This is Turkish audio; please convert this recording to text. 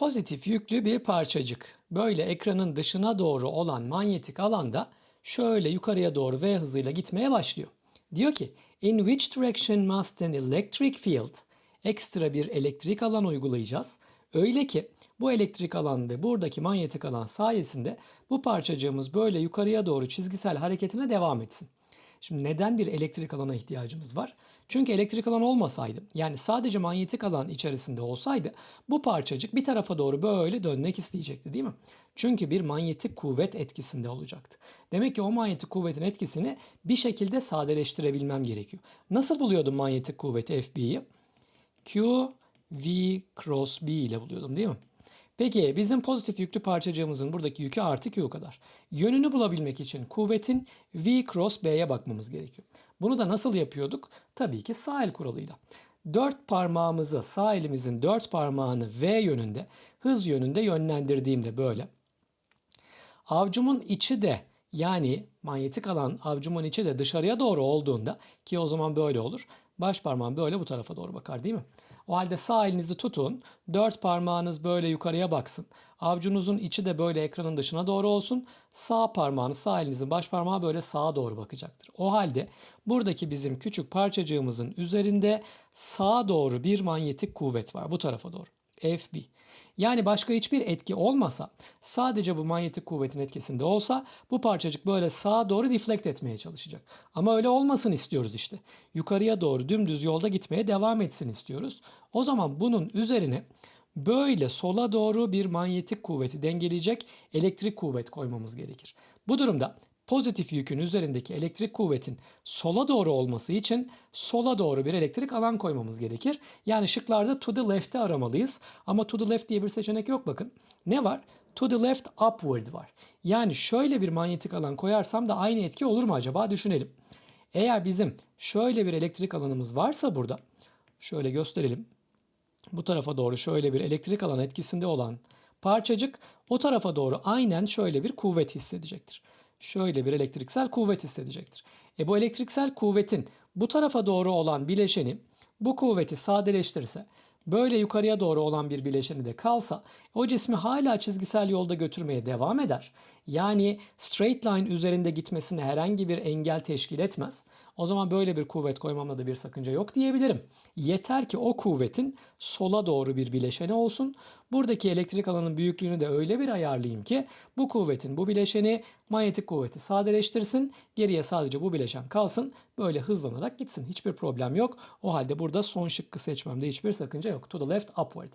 Pozitif yüklü bir parçacık böyle ekranın dışına doğru olan manyetik alanda şöyle yukarıya doğru V hızıyla gitmeye başlıyor. Diyor ki in which direction must an electric field ekstra bir elektrik alan uygulayacağız. Öyle ki bu elektrik alan ve buradaki manyetik alan sayesinde bu parçacığımız böyle yukarıya doğru çizgisel hareketine devam etsin. Şimdi neden bir elektrik alana ihtiyacımız var? Çünkü elektrik alan olmasaydı yani sadece manyetik alan içerisinde olsaydı bu parçacık bir tarafa doğru böyle dönmek isteyecekti değil mi? Çünkü bir manyetik kuvvet etkisinde olacaktı. Demek ki o manyetik kuvvetin etkisini bir şekilde sadeleştirebilmem gerekiyor. Nasıl buluyordum manyetik kuvveti FB'yi? Q V cross B ile buluyordum değil mi? Peki bizim pozitif yüklü parçacığımızın buradaki yükü artı Q kadar. Yönünü bulabilmek için kuvvetin V cross B'ye bakmamız gerekiyor. Bunu da nasıl yapıyorduk? Tabii ki sağ el kuralıyla. Dört parmağımızı, sağ elimizin dört parmağını V yönünde, hız yönünde yönlendirdiğimde böyle. Avcumun içi de yani manyetik alan avcumun içi de dışarıya doğru olduğunda ki o zaman böyle olur. Baş parmağım böyle bu tarafa doğru bakar değil mi? O halde sağ elinizi tutun. Dört parmağınız böyle yukarıya baksın. Avcunuzun içi de böyle ekranın dışına doğru olsun. Sağ parmağınız, sağ elinizin baş parmağı böyle sağa doğru bakacaktır. O halde buradaki bizim küçük parçacığımızın üzerinde sağa doğru bir manyetik kuvvet var. Bu tarafa doğru. FB. Yani başka hiçbir etki olmasa, sadece bu manyetik kuvvetin etkisinde olsa bu parçacık böyle sağa doğru deflect etmeye çalışacak. Ama öyle olmasın istiyoruz işte. Yukarıya doğru dümdüz yolda gitmeye devam etsin istiyoruz. O zaman bunun üzerine böyle sola doğru bir manyetik kuvveti dengeleyecek elektrik kuvvet koymamız gerekir. Bu durumda pozitif yükün üzerindeki elektrik kuvvetin sola doğru olması için sola doğru bir elektrik alan koymamız gerekir. Yani şıklarda to the left'i aramalıyız. Ama to the left diye bir seçenek yok bakın. Ne var? To the left upward var. Yani şöyle bir manyetik alan koyarsam da aynı etki olur mu acaba düşünelim. Eğer bizim şöyle bir elektrik alanımız varsa burada şöyle gösterelim. Bu tarafa doğru şöyle bir elektrik alan etkisinde olan parçacık o tarafa doğru aynen şöyle bir kuvvet hissedecektir şöyle bir elektriksel kuvvet hissedecektir. E bu elektriksel kuvvetin bu tarafa doğru olan bileşeni bu kuvveti sadeleştirirse böyle yukarıya doğru olan bir bileşeni de kalsa o cismi hala çizgisel yolda götürmeye devam eder. Yani straight line üzerinde gitmesine herhangi bir engel teşkil etmez. O zaman böyle bir kuvvet koymamda da bir sakınca yok diyebilirim. Yeter ki o kuvvetin sola doğru bir bileşeni olsun. Buradaki elektrik alanın büyüklüğünü de öyle bir ayarlayayım ki bu kuvvetin bu bileşeni manyetik kuvveti sadeleştirsin. Geriye sadece bu bileşen kalsın. Böyle hızlanarak gitsin. Hiçbir problem yok. O halde burada son şıkkı seçmemde hiçbir sakınca yok. To the left upward.